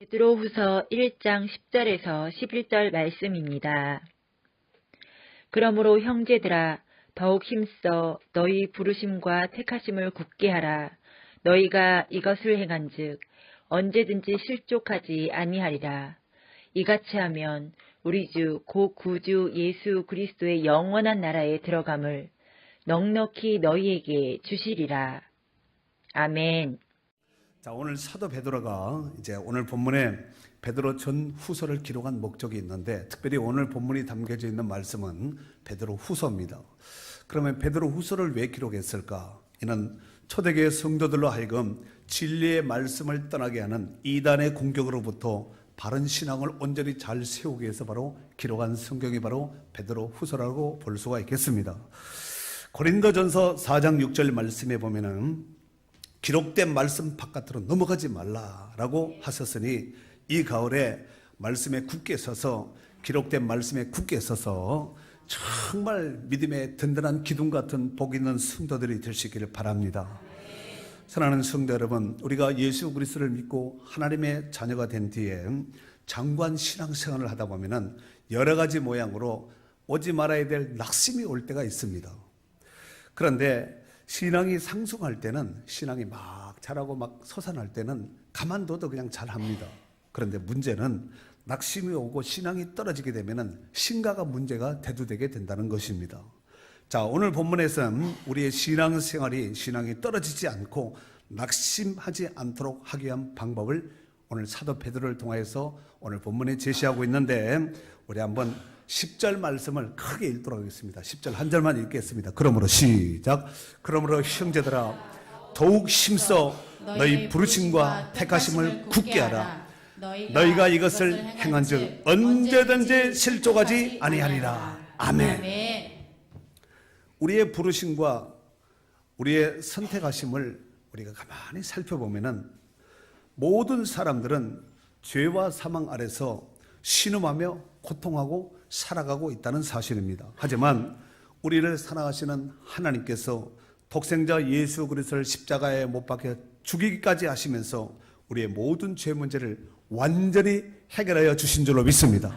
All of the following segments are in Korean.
베드로후서 1장 10절에서 11절 말씀입니다. 그러므로 형제들아 더욱 힘써 너희 부르심과 택하심을 굳게 하라. 너희가 이것을 행한즉 언제든지 실족하지 아니하리라. 이같이 하면 우리 주곧 구주 예수 그리스도의 영원한 나라에 들어감을 넉넉히 너희에게 주시리라. 아멘. 자, 오늘 사도 베드로가 이제 오늘 본문에 베드로 전 후서를 기록한 목적이 있는데 특별히 오늘 본문이 담겨져 있는 말씀은 베드로 후서입니다. 그러면 베드로 후서를 왜 기록했을까? 이는 초대교회 성도들로 하여금 진리의 말씀을 떠나게 하는 이단의 공격으로부터 바른 신앙을 온전히 잘 세우기 위해서 바로 기록한 성경이 바로 베드로 후서라고 볼 수가 있겠습니다. 고린도전서 4장 6절 말씀에 보면은 기록된 말씀 바깥으로 넘어가지 말라라고 하셨으니 이 가을에 말씀에 굳게 서서 기록된 말씀에 굳게 서서 정말 믿음의 든든한 기둥 같은 복 있는 성도들이 될 수 있기를 바랍니다. 사랑하는 성도 여러분, 우리가 예수 그리스도를 믿고 하나님의 자녀가 된 뒤에 장관 신앙생활을 하다 보면은 여러 가지 모양으로 오지 말아야 될 낙심이 올 때가 있습니다. 그런데 신앙이 상승할 때는 신앙이 막 자라고 막 솟아날 때는 가만둬도 그냥 잘합니다. 그런데 문제는 낙심이 오고 신앙이 떨어지게 되면은 신가가 문제가 대두되게 된다는 것입니다. 자, 오늘 본문에서는 우리의 신앙 생활이 신앙이 떨어지지 않고 낙심하지 않도록 하기 위한 방법을 오늘 사도 베드로를 통해서 오늘 본문에 제시하고 있는데 우리 한번 10절 말씀을 크게 읽도록 하겠습니다. 10절 한 절만 읽겠습니다. 그러므로 시작. 그러므로 형제들아 더욱 힘써 너희 부르심과 택하심을 굳게 하라. 너희가 이것을 행한즉 언제든지 실족하지 아니하리라. 아멘. 우리의 부르심과 우리의 선택하심을 우리가 가만히 살펴보면은 모든 사람들은 죄와 사망 아래서 신음하며 고통하고 살아가고 있다는 사실입니다. 하지만 우리를 사랑하시는 하나님께서 독생자 예수 그리스도를 십자가에 못 박혀 죽이기까지 하시면서 우리의 모든 죄 문제를 완전히 해결하여 주신 줄로 믿습니다.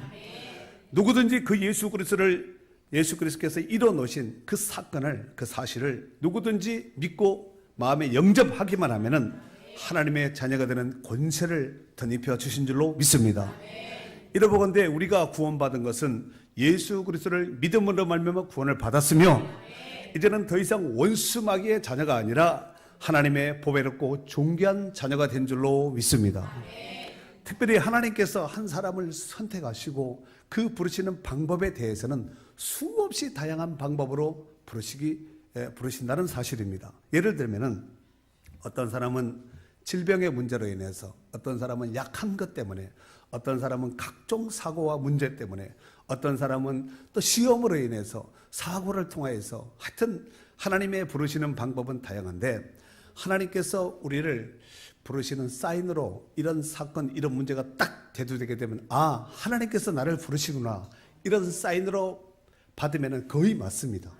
누구든지 그 예수 그리스도를 예수 그리스도께서 이뤄 놓으신 그 사건을 그 사실을 누구든지 믿고 마음에 영접하기만 하면은 하나님의 자녀가 되는 권세를 덧입혀 주신 줄로 믿습니다. 이러보건대 우리가 구원받은 것은 예수 그리스도를 믿음으로 말미암아 구원을 받았으며 이제는 더 이상 원수 마귀의 자녀가 아니라 하나님의 보배롭고 존귀한 자녀가 된 줄로 믿습니다. 특별히 하나님께서 한 사람을 선택하시고 그 부르시는 방법에 대해서는 수없이 다양한 방법으로 부르시기 에, 부르신다는 사실입니다. 예를 들면은 어떤 사람은 질병의 문제로 인해서 어떤 사람은 약한 것 때문에 어떤 사람은 각종 사고와 문제 때문에 어떤 사람은 또 시험으로 인해서 사고를 통하여서 하여튼 하나님의 부르시는 방법은 다양한데 하나님께서 우리를 부르시는 사인으로 이런 사건 이런 문제가 딱 대두되게 되면 아 하나님께서 나를 부르시구나 이런 사인으로 받으면 거의 맞습니다.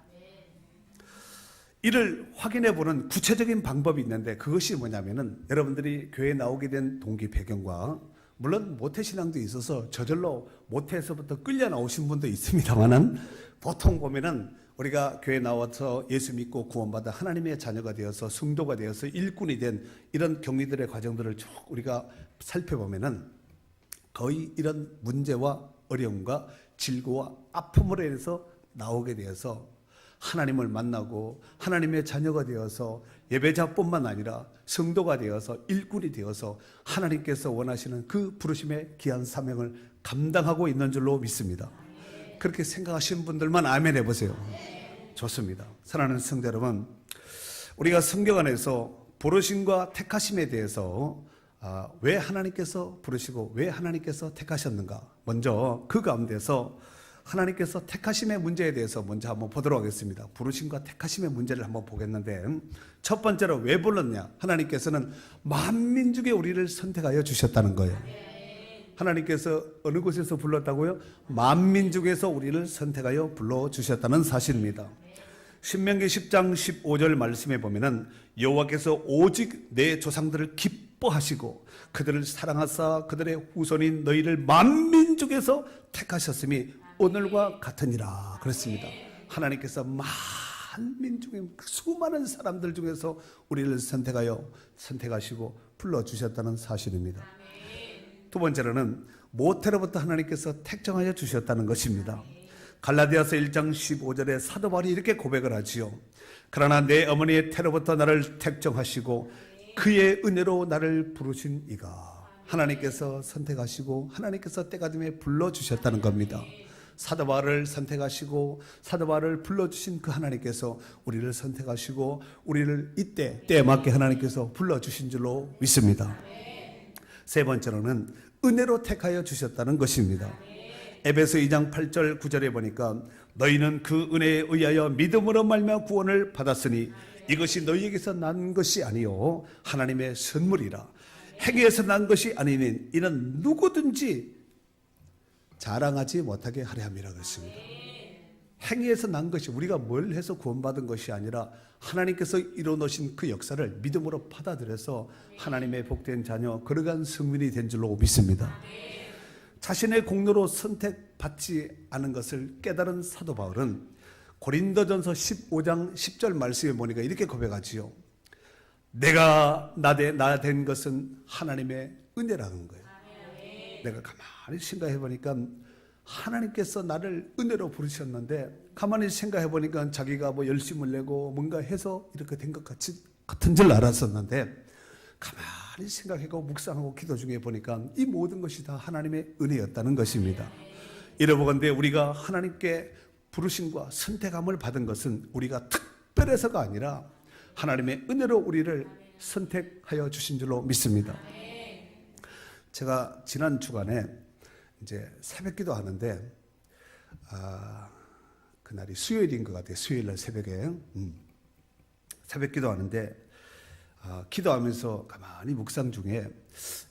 이를 확인해 보는 구체적인 방법이 있는데 그것이 뭐냐면은 여러분들이 교회 나오게 된 동기 배경과 물론 모태 신앙도 있어서 저절로 모태에서부터 끌려 나오신 분도 있습니다만은 보통 보면은 우리가 교회 나와서 예수 믿고 구원받아 하나님의 자녀가 되어서 성도가 되어서 일꾼이 된 이런 격리들의 과정들을 쭉 우리가 살펴보면은 거의 이런 문제와 어려움과 질고와 아픔으로 인해서 나오게 되어서 하나님을 만나고 하나님의 자녀가 되어서 예배자뿐만 아니라 성도가 되어서 일꾼이 되어서 하나님께서 원하시는 그 부르심의 귀한 사명을 감당하고 있는 줄로 믿습니다. 그렇게 생각하시는 분들만 아멘 해보세요. 좋습니다. 사랑하는 성도 여러분, 우리가 성경 안에서 부르심과 택하심에 대해서 아, 왜 하나님께서 부르시고 왜 하나님께서 택하셨는가? 먼저 그 가운데서 하나님께서 택하심의 문제에 대해서 먼저 한번 보도록 하겠습니다. 부르심과 택하심의 문제를 한번 보겠는데 첫 번째로 왜 불렀냐? 하나님께서는 만민 중에 우리를 선택하여 주셨다는 거예요. 하나님께서 어느 곳에서 불렀다고요? 만민 중에서 우리를 선택하여 불러 주셨다는 사실입니다. 신명기 10장 15절 말씀에 보면은 여호와께서 오직 내 조상들을 기뻐 기뻐하시고 그들을 사랑하사 그들의 후손인 너희를 만민족에서 택하셨음이 오늘과 같으니라 그랬습니다. 하나님께서 만민중의 수많은 사람들 중에서 우리를 선택하여 선택하시고 불러 주셨다는 사실입니다. 두 번째로는 모태로부터 하나님께서 택정하여 주셨다는 것입니다. 갈라디아서 1장 15절에 사도 바울이 이렇게 고백을 하지요. 그러나 내 어머니의 태로부터 나를 택정하시고 그의 은혜로 나를 부르신 이가 하나님께서 선택하시고 하나님께서 때가 되에 불러 주셨다는 겁니다. 사도 바울을 선택하시고 사도 바울을 불러 주신 그 하나님께서 우리를 선택하시고 우리를 이때 때에 맞게 하나님께서 불러 주신 줄로 믿습니다. 세 번째로는 은혜로 택하여 주셨다는 것입니다. 에베소 2장 8절 9절에 보니까 너희는 그 은혜에 의하여 믿음으로 말며 구원을 받았으니 이것이 너희에게서 난 것이 아니요 하나님의 선물이라 행위에서 난 것이 아니니 이는 누구든지 자랑하지 못하게 하려 함이라 그랬습니다. 행위에서 난 것이 우리가 뭘 해서 구원받은 것이 아니라 하나님께서 이뤄놓으신 그 역사를 믿음으로 받아들여서 하나님의 복된 자녀 거룩한 성민이 된 줄로 믿습니다. 자신의 공로로 선택받지 않은 것을 깨달은 사도 바울은 고린도전서 15장 10절 말씀에 보니까 이렇게 고백하지요. 내가 나된 것은 하나님의 은혜라는 거예요. 내가 가만히 생각해 보니까 하나님께서 나를 은혜로 부르셨는데 가만히 생각해 보니까 자기가 뭐 열심을 내고 뭔가 해서 이렇게 된 것 같이 같은 줄 알았었는데 가만히 생각하고 묵상하고 기도 중에 보니까 이 모든 것이 다 하나님의 은혜였다는 것입니다. 이러보건대 우리가 하나님께 부르심과 선택함을 받은 것은 우리가 특별해서가 아니라 하나님의 은혜로 우리를 선택하여 주신 줄로 믿습니다. 제가 지난 주간에 이제 새벽기도 하는데 아, 그날이 수요일인 것 같아요. 수요일 날 새벽에 음. 새벽기도 하는데 아, 기도하면서 가만히 묵상 중에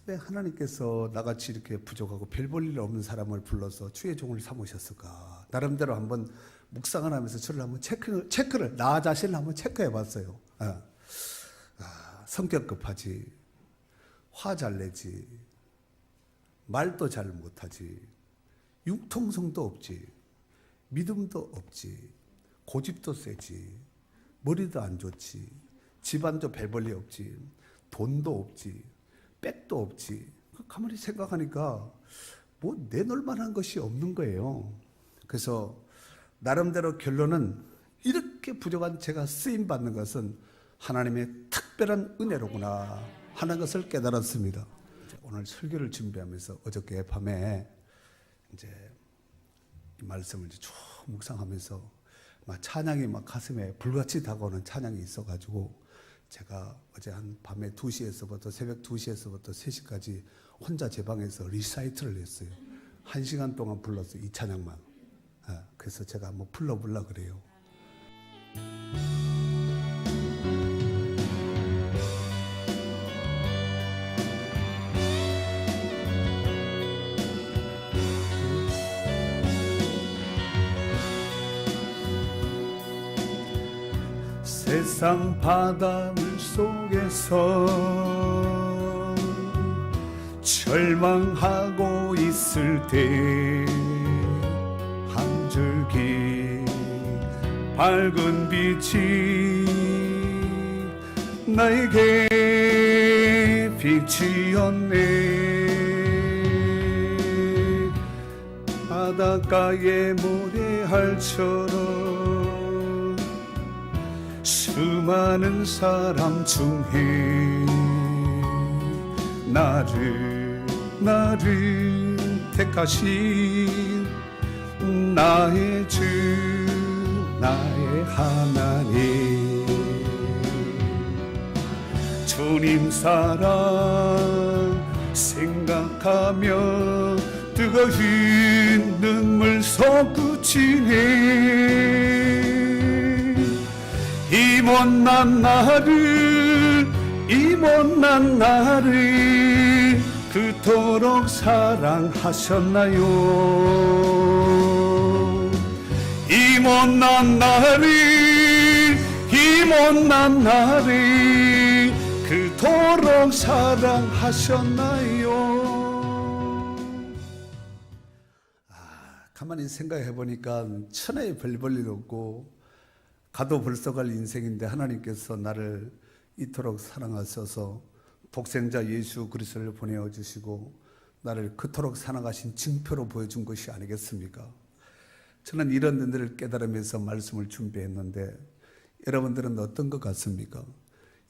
왜 하나님께서 나같이 이렇게 부족하고 별 볼 일 없는 사람을 불러서 주의 종을 삼으셨을까? 나름대로 한번 묵상을 하면서 저를 한번 체크, 체크를, 나 자신을 한번 체크해 봤어요. 아, 아, 성격 급하지, 화 잘 내지, 말도 잘 못하지, 융통성도 없지, 믿음도 없지, 고집도 세지, 머리도 안 좋지, 집안도 별볼일 없지, 돈도 없지, 백도 없지. 그 가만히 생각하니까 뭐 내놓을 만한 것이 없는 거예요. 그래서 나름대로 결론은 이렇게 부족한 제가 쓰임 받는 것은 하나님의 특별한 은혜로구나 하는 것을 깨달았습니다. 오늘 설교를 준비하면서 어저께 밤에 이제 이 말씀을 이제 쭉 묵상하면서 막 찬양이 막 가슴에 불같이 다가오는 찬양이 있어가지고 제가 어제 한 밤에 2시에서부터 새벽 2시에서부터 3시까지 혼자 제 방에서 리사이트를 했어요. 한 시간 동안 불렀어요. 이 찬양만. 아, 그래서 제가 한번 불러보려 그래요. 세상 바닷물 속에서 절망하고 있을 때 한 줄기 밝은 빛이 나에게 비치었네. 바닷가의 모래알처럼 수많은 사람 중에 나를 나를 택하신 나의 주 나의 하나님. 주님 사랑 생각하며 뜨거운 눈물 솟구치네. 이 못난 나를 이 못난 나를 그토록 사랑하셨나요 이 못난 나를 이 못난 나를 그토록 사랑하셨나요? 아, 가만히 생각해 보니까 천하에 별볼일 없고 가도 벌써 갈 인생인데 하나님께서 나를 이토록 사랑하셔서 독생자 예수 그리스도를 보내어 주시고 나를 그토록 사랑하신 증표로 보여준 것이 아니겠습니까? 저는 이런 은혜를 깨달으면서 말씀을 준비했는데 여러분들은 어떤 것 같습니까?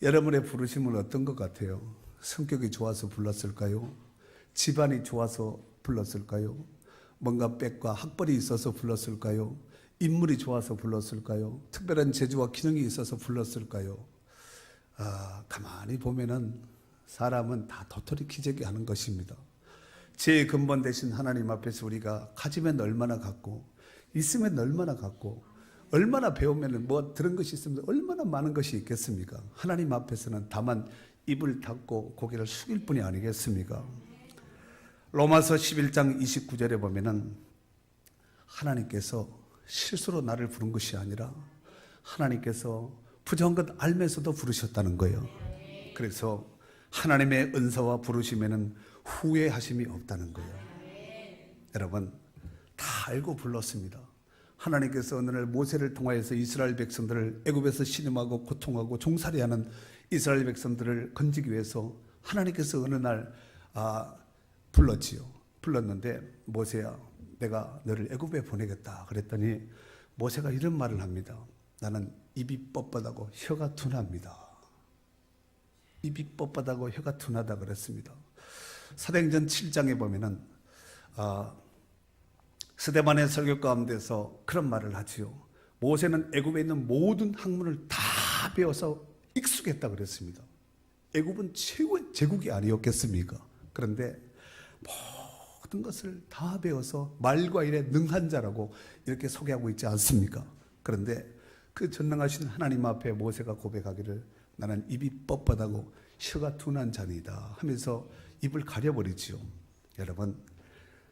여러분의 부르심은 어떤 것 같아요? 성격이 좋아서 불렀을까요? 집안이 좋아서 불렀을까요? 뭔가 빽과 학벌이 있어서 불렀을까요? 인물이 좋아서 불렀을까요? 특별한 재주와 기능이 있어서 불렀을까요? 아, 가만히 보면은 사람은 다 도토리 키재기 하는 것입니다. 제 근본 대신 하나님 앞에서 우리가 가지면 얼마나 갖고 있으면 얼마나 갖고 얼마나 배우면 뭐 들은 것이 있으면 얼마나 많은 것이 있겠습니까? 하나님 앞에서는 다만 입을 닫고 고개를 숙일 뿐이 아니겠습니까? 로마서 11장 29절에 보면은 하나님께서 실수로 나를 부른 것이 아니라 하나님께서 부정한 것 알면서도 부르셨다는 거예요. 그래서 하나님의 은사와 부르심에는 후회하심이 없다는 거예요. 여러분 다 알고 불렀습니다. 하나님께서 어느 날 모세를 통하여서 이스라엘 백성들을 애굽에서 신음하고 고통하고 종살이하는 이스라엘 백성들을 건지기 위해서 하나님께서 어느 날 아, 불렀지요. 불렀는데 모세야, 내가 너를 애굽에 보내겠다. 그랬더니 모세가 이런 말을 합니다. 나는 입이 뻣뻣하고 혀가 둔합니다. 입이 뻣뻣하고 혀가 둔하다 그랬습니다. 사도행전 7장에 보면은 아, 스데반의 설교 가운데서 그런 말을 하지요. 모세는 애굽에 있는 모든 학문을 다 배워서 익숙했다 그랬습니다. 애굽은 최고의 제국이 아니었겠습니까? 그런데 모든 것을 다 배워서 말과 일에 능한 자라고 이렇게 소개하고 있지 않습니까? 그런데 그 전능하신 하나님 앞에 모세가 고백하기를 나는 입이 뻣뻣하고 혀가 둔한 자니다 하면서 입을 가려버리지요. 여러분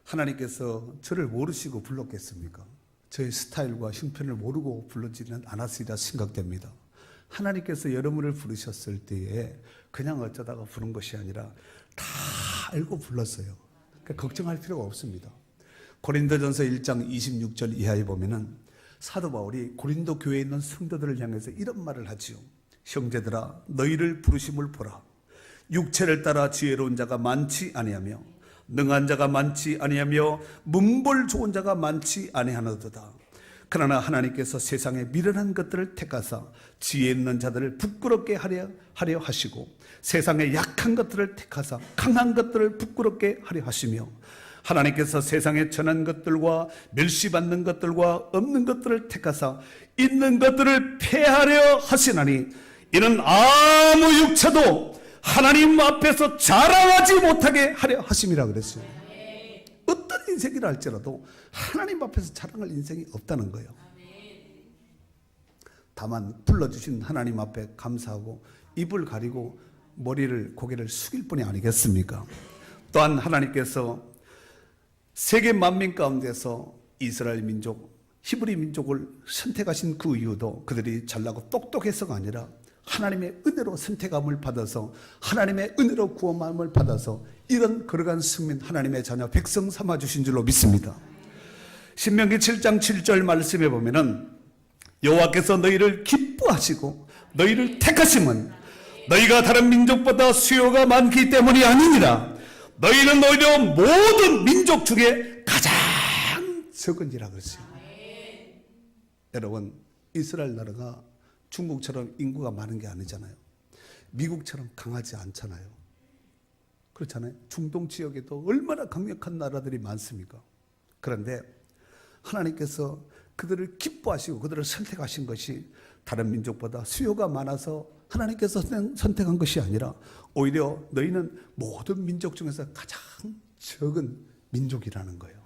하나님께서 저를 모르시고 불렀겠습니까? 저의 스타일과 형편을 모르고 불러지는 않았으리라 생각됩니다. 하나님께서 여러분을 부르셨을 때에 그냥 어쩌다가 부른 것이 아니라 다 알고 불렀어요. 그러니까 걱정할 필요가 없습니다. 고린도전서 1장 26절 이하에 보면은 사도 바울이 고린도 교회에 있는 성도들을 향해서 이런 말을 하지요. 형제들아 너희를 부르심을 보라. 육체를 따라 지혜로운 자가 많지 아니하며 능한 자가 많지 아니하며 문벌 좋은 자가 많지 아니하노도다. 그러나 하나님께서 세상에 미련한 것들을 택하사 지혜 있는 자들을 부끄럽게 하려, 하려 하시고 세상에 약한 것들을 택하사 강한 것들을 부끄럽게 하려 하시며 하나님께서 세상에 전한 것들과 멸시받는 것들과 없는 것들을 택하사 있는 것들을 폐하려 하시나니 이는 아무 육체도 하나님 앞에서 자랑하지 못하게 하려 하심이라 그랬어요. 어떤 인생이라 할지라도 하나님 앞에서 자랑할 인생이 없다는 거예요. 다만 불러주신 하나님 앞에 감사하고 입을 가리고 머리를 고개를 숙일 뿐이 아니겠습니까? 또한 하나님께서 세계 만민 가운데서 이스라엘 민족, 히브리 민족을 선택하신 그 이유도 그들이 잘나고 똑똑해서가 아니라 하나님의 은혜로 선택함을 받아서 하나님의 은혜로 구원함을 받아서 이런 거룩한 승민 하나님의 자녀 백성 삼아 주신 줄로 믿습니다. 신명기 7장 7절 말씀에 보면은 여호와께서 너희를 기뻐하시고 너희를 택하심은 너희가 다른 민족보다 수요가 많기 때문이 아니니라. 너희는 오히려 모든 민족 중에 가장 적은이라 그랬어요. 여러분 이스라엘 나라가 중국처럼 인구가 많은 게 아니잖아요. 미국처럼 강하지 않잖아요. 그렇잖아요. 중동 지역에도 얼마나 강력한 나라들이 많습니까? 그런데 하나님께서 그들을 기뻐하시고 그들을 선택하신 것이 다른 민족보다 수요가 많아서 하나님께서 선택한 것이 아니라 오히려 너희는 모든 민족 중에서 가장 적은 민족이라는 거예요.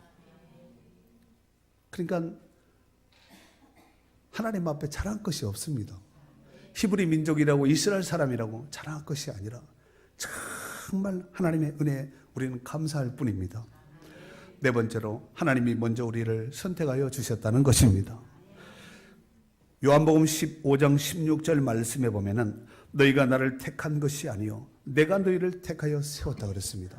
그러니까 하나님 앞에 자랑할 것이 없습니다. 히브리 민족이라고 이스라엘 사람이라고 자랑할 것이 아니라 정말 하나님의 은혜에 우리는 감사할 뿐입니다. 네 번째로 하나님이 먼저 우리를 선택하여 주셨다는 것입니다. 요한복음 15장 16절 말씀에 보면은 너희가 나를 택한 것이 아니요 내가 너희를 택하여 세웠다 그랬습니다.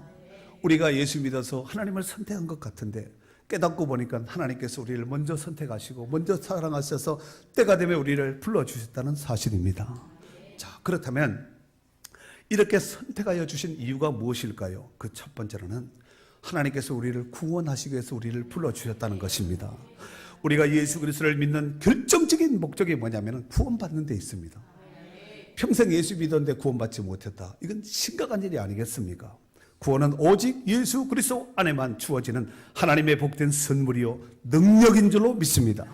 우리가 예수 믿어서 하나님을 선택한 것 같은데 깨닫고 보니까 하나님께서 우리를 먼저 선택하시고 먼저 사랑하셔서 때가 되면 우리를 불러 주셨다는 사실입니다. 자, 그렇다면 이렇게 선택하여 주신 이유가 무엇일까요? 그 첫 번째로는 하나님께서 우리를 구원하시기 위해서 우리를 불러 주셨다는 것입니다. 우리가 예수 그리스도를 믿는 결정적인 목적이 뭐냐면 구원받는 데 있습니다. 평생 예수 믿었는데 구원받지 못했다. 이건 심각한 일이 아니겠습니까? 구원은 오직 예수 그리스도 안에만 주어지는 하나님의 복된 선물이요 능력인 줄로 믿습니다.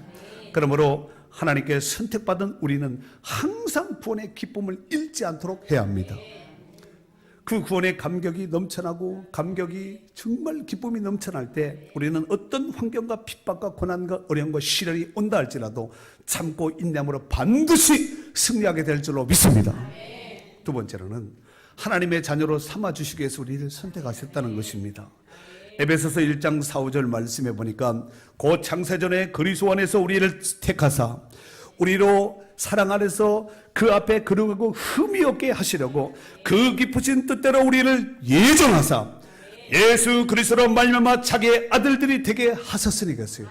그러므로 하나님께 선택받은 우리는 항상 구원의 기쁨을 잃지 않도록 해야 합니다. 그 구원의 감격이 넘쳐나고 감격이 정말 기쁨이 넘쳐날 때 우리는 어떤 환경과 핍박과 고난과 어려움과 시련이 온다 할지라도 참고 인내함으로 반드시 승리하게 될 줄로 믿습니다. 두 번째로는 하나님의 자녀로 삼아 주시기 위해서 우리를 선택하셨다는 것입니다. 에베소서 1장 4, 5절 말씀해 보니까 곧 창세전에 그리스도 안에서 우리를 택하사 우리로 사랑 안에서 그 앞에 거룩하고 흠이 없게 하시려고 그 깊으신 뜻대로 우리를 예정하사 예수 그리스도로 말미암아 자기의 아들들이 되게 하셨으니 그랬어요.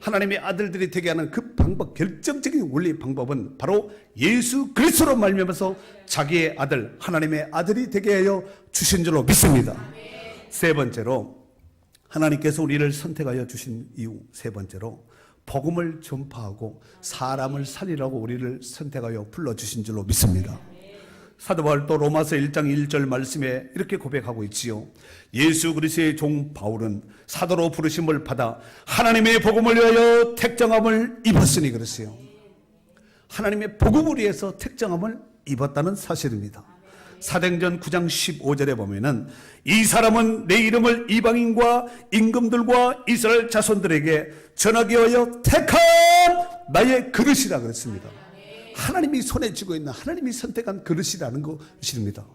하나님의 아들들이 되게 하는 그 방법 결정적인 원리 방법은 바로 예수 그리스도로 말미암아서 자기의 아들 하나님의 아들이 되게 하여 주신 줄로 믿습니다. 세 번째로 하나님께서 우리를 선택하여 주신 이유 세 번째로 복음을 전파하고 사람을 살리라고 우리를 선택하여 불러 주신 줄로 믿습니다. 사도 바울도 로마서 1장 1절 말씀에 이렇게 고백하고 있지요. 예수 그리스도의 종 바울은 사도로 부르심을 받아 하나님의 복음을 위하여 택정함을 입었으니 그랬어요. 하나님의 복음을 위해서 택정함을 입었다는 사실입니다. 사도행전 9장 15절에 보면은 이 사람은 내 이름을 이방인과 임금들과 이스라엘 자손들에게 전하기 위하여 택한 나의 그릇이라 그랬습니다. 하나님이 손에 쥐고 있는 하나님이 선택한 그릇이라는 것입니다.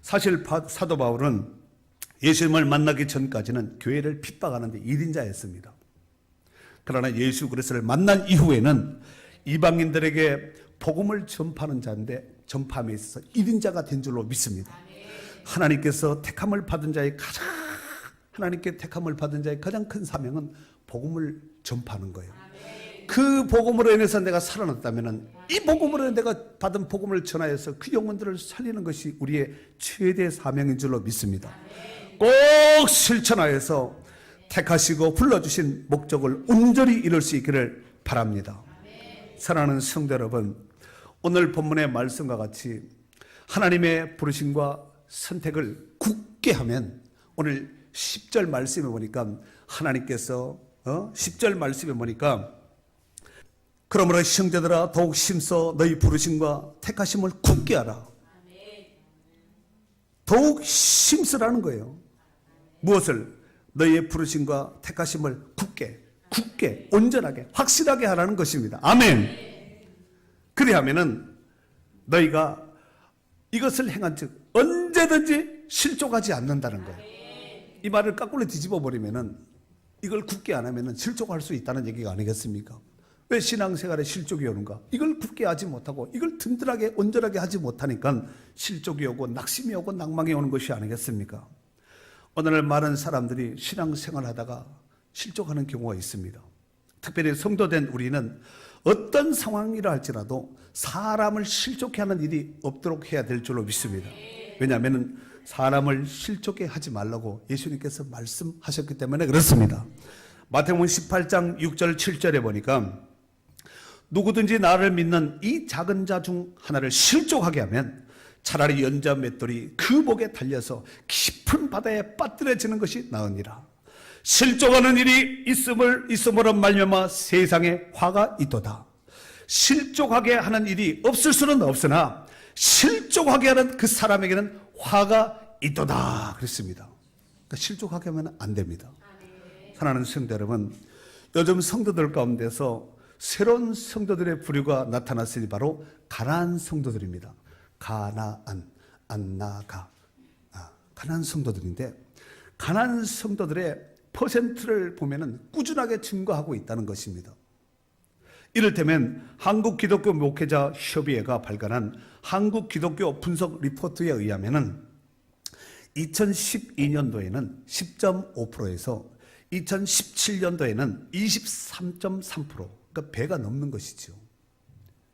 사실 바- 사도 바울은 예수님을 만나기 전까지는 교회를 핍박하는데 1인자였습니다. 그러나 예수 그리스도를 만난 이후에는 이방인들에게 복음을 전파하는 자인데 전파함에 있어서 1인 자가 된 줄로 믿습니다. 하나님께서 택함을 받은 자의 가장 하나님께 택함을 받은 자의 가장 큰 사명은 복음을 전파하는 거예요. 그 복음으로 인해서 내가 살아났다면은 이 복음으로 내가 받은 복음을 전하여서 그 영혼들을 살리는 것이 우리의 최대 사명인 줄로 믿습니다. 꼭 실천하여서 택하시고 불러주신 목적을 온전히 이룰 수 있기를 바랍니다. 사랑하는 성도 여러분, 오늘 본문의 말씀과 같이 하나님의 부르심과 선택을 굳게 하면 오늘 10절 말씀에 보니까 하나님께서 어? 10절 말씀에 보니까 그러므로 형제들아 더욱 힘써 너희 부르심과 택하심을 굳게 하라. 더욱 힘쓰라는 거예요. 무엇을 너희의 부르심과 택하심을 굳게 굳게 온전하게 확실하게 하라는 것입니다. 아멘. 그리하면은 너희가 이것을 행한 즉 언제든지 실족하지 않는다는 거예요. 이 말을 까꾸로 뒤집어 버리면은 이걸 굳게 안 하면은 실족할 수 있다는 얘기가 아니겠습니까? 왜 신앙생활에 실족이 오는가? 이걸 굳게 하지 못하고 이걸 든든하게 온전하게 하지 못하니까 실족이 오고 낙심이 오고 낭망이 오는 것이 아니겠습니까? 오늘날 많은 사람들이 신앙생활 하다가 실족하는 경우가 있습니다. 특별히 성도된 우리는 어떤 상황이라 할지라도 사람을 실족해 하는 일이 없도록 해야 될 줄로 믿습니다. 왜냐하면 사람을 실족해 하지 말라고 예수님께서 말씀하셨기 때문에 그렇습니다. 마태복음 18장 6절 7절에 보니까 누구든지 나를 믿는 이 작은 자 중 하나를 실족하게 하면 차라리 연자 맷돌이 그 목에 달려서 깊은 바다에 빠뜨려지는 것이 나으니라. 실족하는 일이 있음을 있음으로 말미암아 세상에 화가 있도다. 실족하게 하는 일이 없을 수는 없으나 실족하게 하는 그 사람에게는 화가 있도다. 그랬습니다. 그러니까 실족하게 하면 안 됩니다. 사랑하는 성도 여러분, 요즘 성도들 가운데서 새로운 성도들의 부류가 나타났으니 바로 가나안 성도들입니다. 가나안, 안나가, 아, 가나안 성도들인데 가나안 성도들의 퍼센트를 보면은 꾸준하게 증가하고 있다는 것입니다. 이를테면 한국 기독교 목회자 협의회가 발간한 한국 기독교 분석 리포트에 의하면은 2012년도에는 10.5%에서 2017년도에는 23.3% 그러니까 배가 넘는 것이죠.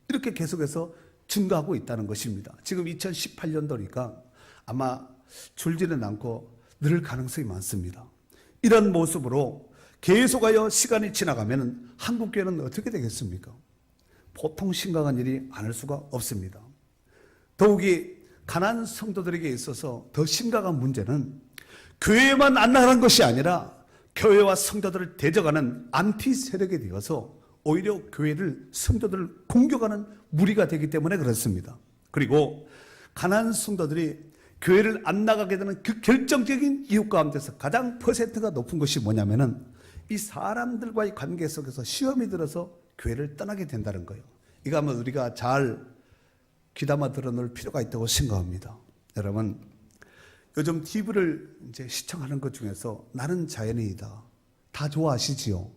이렇게 계속해서 증가하고 있다는 것입니다. 지금 2018년도니까 아마 줄지는 않고 늘 가능성이 많습니다. 이런 모습으로 계속하여 시간이 지나가면 한국 교회는 어떻게 되겠습니까? 보통 심각한 일이 아닐 수가 없습니다. 더욱이 가난 성도들에게 있어서 더 심각한 문제는 교회만 안 나가는 것이 아니라 교회와 성도들을 대적하는 안티 세력이 되어서 오히려 교회를 성도들을 공격하는 무리가 되기 때문에 그렇습니다. 그리고 가난 성도들이 교회를 안 나가게 되는 그 결정적인 이유 가운데서 가장 퍼센트가 높은 것이 뭐냐면은 이 사람들과의 관계 속에서 시험이 들어서 교회를 떠나게 된다는 거예요. 이거 한번 우리가 잘 귀담아 들어놓을 필요가 있다고 생각합니다. 여러분, 요즘 TV를 이제 시청하는 것 중에서 나는 자연인이다. 다 좋아하시지요?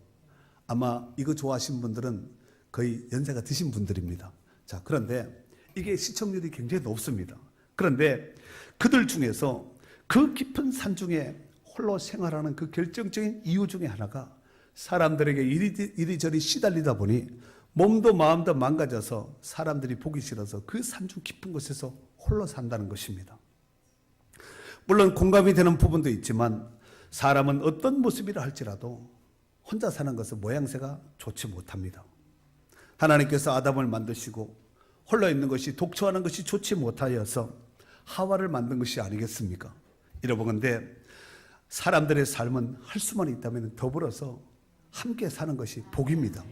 아마 이거 좋아하신 분들은 거의 연세가 드신 분들입니다. 자, 그런데 이게 시청률이 굉장히 높습니다. 그런데 그들 중에서 그 깊은 산 중에 홀로 생활하는 그 결정적인 이유 중에 하나가 사람들에게 이리, 이리저리 시달리다 보니 몸도 마음도 망가져서 사람들이 보기 싫어서 그 산중 깊은 곳에서 홀로 산다는 것입니다. 물론 공감이 되는 부분도 있지만 사람은 어떤 모습이라 할지라도 혼자 사는 것은 모양새가 좋지 못합니다. 하나님께서 아담을 만드시고 홀로 있는 것이 독초하는 것이 좋지 못하여서 하와를 만든 것이 아니겠습니까? 이러보건데 사람들의 삶은 할 수만 있다면 더불어서 함께 사는 것이 복입니다.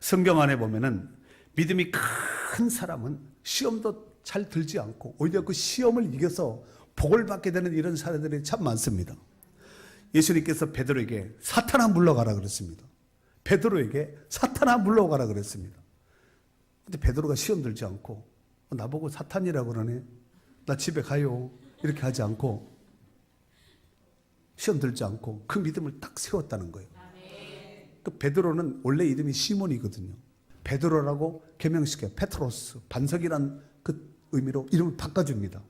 성경 안에 보면은 믿음이 큰 사람은 시험도 잘 들지 않고 오히려 그 시험을 이겨서 복을 받게 되는 이런 사례들이 참 많습니다. 예수님께서 베드로에게 사탄아 물러가라 그랬습니다. 베드로에게 사탄아 물러가라 그랬습니다. 근데 베드로가 시험 들지 않고 나보고 사탄이라고 그러네. 나 집에 가요. 이렇게 하지 않고 시험 들지 않고 그 믿음을 딱 세웠다는 거예요. 그 베드로는 원래 이름이 시몬이거든요. 베드로라고 개명시켜 페트로스 반석이란 그 의미로 이름을 바꿔줍니다.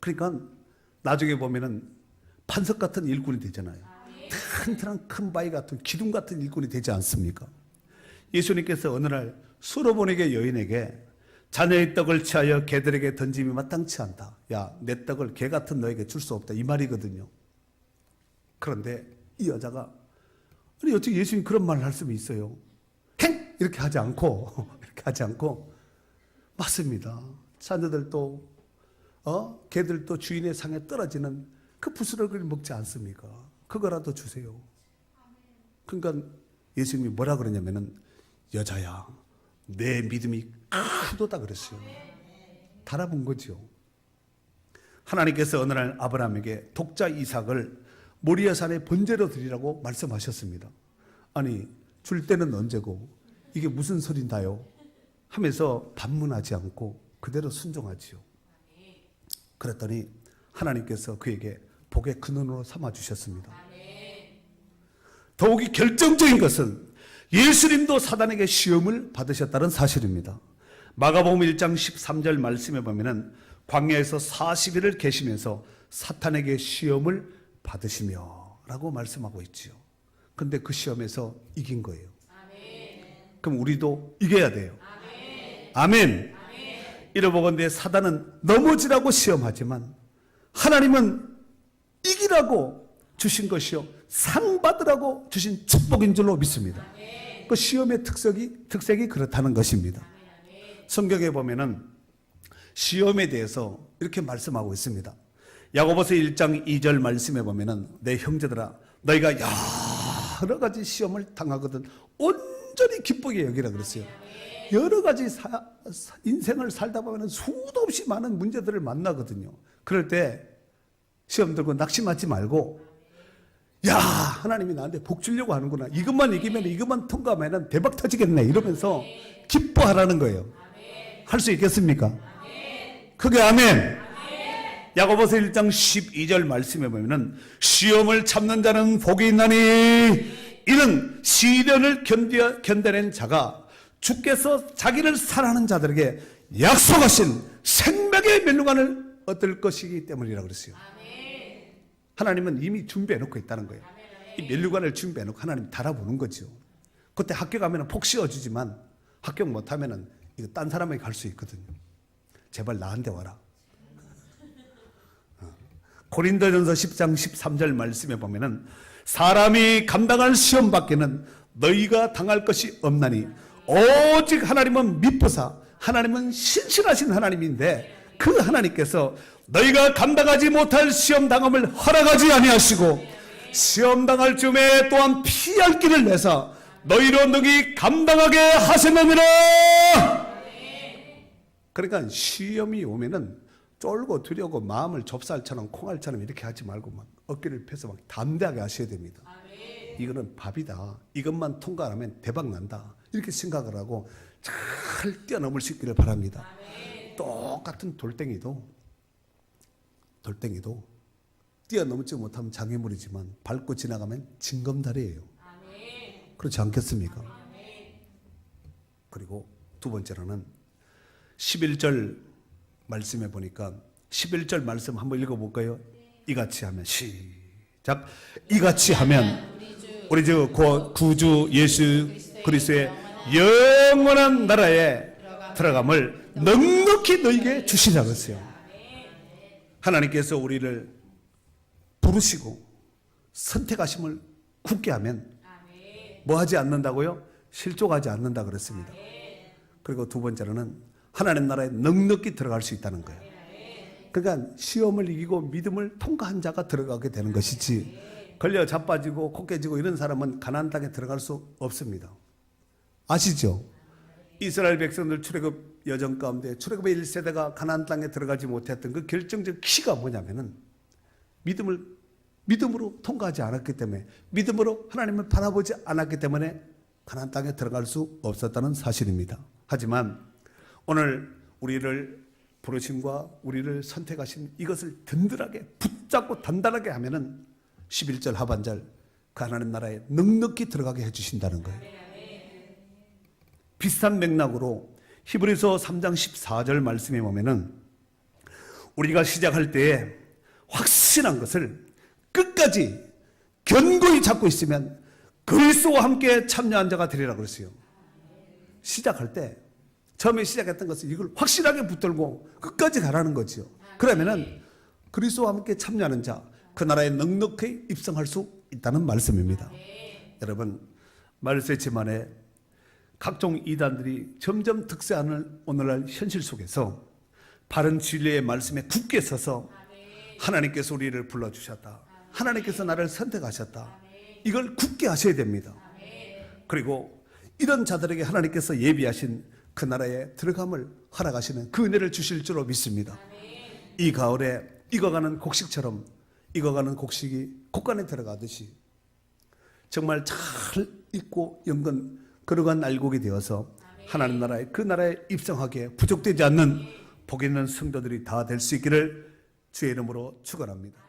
그러니까 나중에 보면은 반석 같은 일꾼이 되잖아요. 튼튼한 큰 바위 같은 기둥 같은 일꾼이 되지 않습니까? 예수님께서 어느 날 수로보에게 여인에게 자녀의 떡을 취하여 개들에게 던짐이 마땅치 않다. 야, 내 떡을 개 같은 너에게 줄 수 없다. 이 말이거든요. 그런데 이 여자가 아니 어떻게 예수님 그런 말을 할 수가 있어요? 행 이렇게 하지 않고 이렇게 하지 않고 맞습니다. 자녀들도 어 개들도 주인의 상에 떨어지는 그 부스러기를 먹지 않습니까? 그거라도 주세요. 그러니까 예수님이 뭐라 그러냐면은 여자야 내 믿음이 크도다 그랬어요. 달아본 거죠. 하나님께서 어느 날 아브라함에게 독자 이삭을 모리아 산에 번제로 드리라고 말씀하셨습니다. 아니 줄 때는 언제고 이게 무슨 소린다요? 하면서 반문하지 않고 그대로 순종하지요. 그랬더니 하나님께서 그에게 복의 근원으로 삼아 주셨습니다. 더욱이 결정적인 것은 예수님도 사단에게 시험을 받으셨다는 사실입니다. 마가복음 1장 13절 말씀에 보면은 광야에서 40일을 계시면서 사탄에게 시험을 받으시며라고 말씀하고 있지요. 근데 그 시험에서 이긴 거예요. 그럼 우리도 이겨야 돼요. 아멘. 이러보건대 사단은 넘어지라고 시험하지만 하나님은 이기라고 주신 것이요 상 받으라고 주신 축복인 줄로 믿습니다. 그 시험의 특색이 특색이 그렇다는 것입니다. 성경에 보면은 시험에 대해서 이렇게 말씀하고 있습니다. 야고보서 1장 2절 말씀에 보면은 내 형제들아 너희가 여러 가지 시험을 당하거든 온전히 기쁘게 여기라 그랬어요. 여러 가지 사- 사- 인생을 살다 보면 수도 없이 많은 문제들을 만나거든요. 그럴 때 시험 들고 낙심 하지 말고 야 하나님이 나한테 복 주려고 하는구나. 이것만 이기면 이것만 통과하면 대박 터지겠네 이러면서 기뻐하라는 거예요. 할 수 있겠습니까? 크게 아멘. 야고보서 1장 12절 말씀에 보면은 시험을 참는 자는 복이 있나니 이는 시련을 견뎌, 견뎌낸 자가 주께서 자기를 사랑하는 자들에게 약속하신 생명의 멸류관을 얻을 것이기 때문이라고 그랬어요. 하나님은 이미 준비해 놓고 있다는 거예요. 이 멸류관을 준비해 놓고 하나님 달아보는 거죠. 그때 학교 가면 폭 씌워주지만 합격 못하면 은 이거 딴 사람에게 갈 수 있거든요. 제발 나한테 와라. 어. 고린도전서 10장 13절 말씀에 보면은 사람이 감당할 시험 밖에는 너희가 당할 것이 없나니 오직 하나님은 미쁘사 하나님은 신실하신 하나님인데 그 하나님께서 너희가 감당하지 못할 시험 당함을 허락하지 아니하시고 시험 당할 쯤에 또한 피할 길을 내사 너희로 능히 감당하게 하셨느니라. 그러니까 시험이 오면은 쫄고 두려고 마음을 좁쌀처럼 콩알처럼 이렇게 하지 말고 막 어깨를 펴서 막 담대하게 하셔야 됩니다. 이거는 밥이다. 이것만 통과하면 대박 난다. 이렇게 생각을 하고 잘 뛰어넘을 수 있기를 바랍니다. 똑같은 돌덩이도 돌덩이도 뛰어넘지 못하면 장애물이지만 밟고 지나가면 징검다리예요. 그렇지 않겠습니까? 그리고 두 번째로는 11절 말씀해 보니까 11절 말씀 한번 읽어 볼까요? 이같이 하면 시작 이같이 하면 우리 주 구- 구주 예수 그리스도의 영원한 나라에 들어감을 넉넉히 너에게 주시라고 했어요. 하나님께서 우리를 부르시고 선택하심을 굳게 하면 뭐 하지 않는다고요? 실족하지 않는다 그랬습니다. 그리고 두 번째로는 하나님 나라에 넉넉히 들어갈 수 있다는 거예요. 그러니까 시험을 이기고 믿음을 통과한 자가 들어가게 되는 것이지 걸려 자빠지고 코 깨지고 이런 사람은 가나안 땅에 들어갈 수 없습니다. 아시죠? 이스라엘 백성들 출애굽 여정 가운데 출애굽의 1세대가 가나안 땅에 들어가지 못했던 그 결정적 키가 뭐냐면은 믿음을 믿음으로 통과하지 않았기 때문에 믿음으로 하나님을 바라보지 않았기 때문에 가나안 땅에 들어갈 수 없었다는 사실입니다. 하지만 오늘 우리를 부르심과 우리를 선택하신 이것을 든든하게 붙잡고 단단하게 하면은 11절 하반절 그 하나님 나라에 넉넉히 들어가게 해 주신다는 거예요. 비슷한 맥락으로 히브리서 3장 14절 말씀에 보면은 우리가 시작할 때에 확신한 것을 끝까지 견고히 잡고 있으면 그리스도와 함께 참여한 자가 되리라고 그랬어요. 시작할 때 처음에 시작했던 것을 이걸 확실하게 붙들고 끝까지 가라는 거지요. 그러면은 그리스도와 함께 참여하는 자, 그 나라에 넉넉히 입성할 수 있다는 말씀입니다. 여러분, 말세지만에 각종 이단들이 점점 득세하는 오늘날 현실 속에서 바른 진리의 말씀에 굳게 서서 하나님께서 우리를 불러주셨다. 하나님께서 나를 선택하셨다. 이걸 굳게 하셔야 됩니다. 그리고 이런 자들에게 하나님께서 예비하신 그 나라에 들어감을 허락하시는 그 은혜를 주실 줄로 믿습니다. 이 가을에 익어가는 곡식처럼 익어가는 곡식이 곡간에 들어가듯이 정말 잘 익고 연근 걸어간 알곡이 되어서 하나님 나라에 그 나라에 입성하기에 부족되지 않는 복 있는 성도들이 다 될 수 있기를 주의 이름으로 축원합니다.